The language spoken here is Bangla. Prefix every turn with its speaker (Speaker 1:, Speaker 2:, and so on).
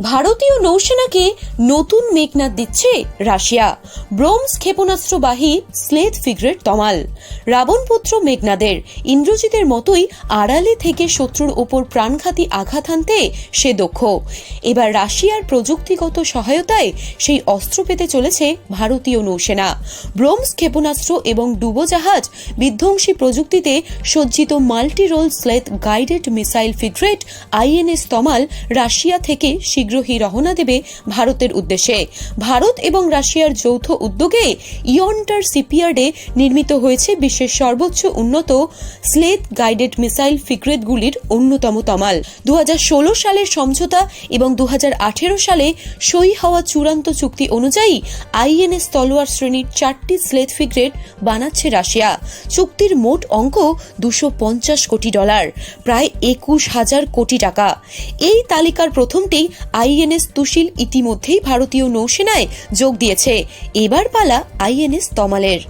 Speaker 1: ভারতীয় নৌসেনাকে নতুন মেঘনাদ দিচ্ছে রাশিয়া। ব্রোমস ক্ষেপণাস্ত্রবাহী স্লেদ ফিগ্রেট তমাল। রাবণপুত্র মেঘনাদের, ইন্দ্রজিতের মতোই আড়ালে থেকে শত্রুর ওপর প্রাণঘাতী আঘাত হানতে সে দক্ষ। এবার রাশিয়ার প্রযুক্তিগত সহায়তায় সেই অস্ত্র পেতে চলেছে ভারতীয় নৌসেনা। ব্রোমস ক্ষেপণাস্ত্র এবং ডুবোজাহাজ বিধ্বংসী প্রযুক্তিতে সজ্জিত multi role stealth guided missile frigate INS Tamal Russia থেকে শীঘ্রই রওনা দেবে ভারতের উদ্দেশ্যে। ভারত এবং রাশিয়ার যৌথ উদ্যোগে ইয়ন্টার সিপিয়ার্ডে নির্মিত হয়েছে বিশ্বের সর্বোচ্চ উন্নত স্লেথ গাইডেড মিসাইল ফিগ্রেটগুলির অন্যতম তমাল। দু সালের সমঝোতা এবং দু সালে সই হওয়া চূড়ান্ত চুক্তি অনুযায়ী আইএনএস তলোয়ার শ্রেণির চারটি স্লেথ ফিগ্রেট বানাচ্ছে রাশিয়া। চুক্তির মোট অঙ্ক দুশো কোটি ডলার, প্রায় একুশ হাজার কোটি টাকা। এই তালিকার প্রথমটি আইএনএস তুশিল ইতিমধ্যেই ভারতীয় নৌসেনায় যোগ দিয়েছে। এবার পালা আইএনএস তমালের।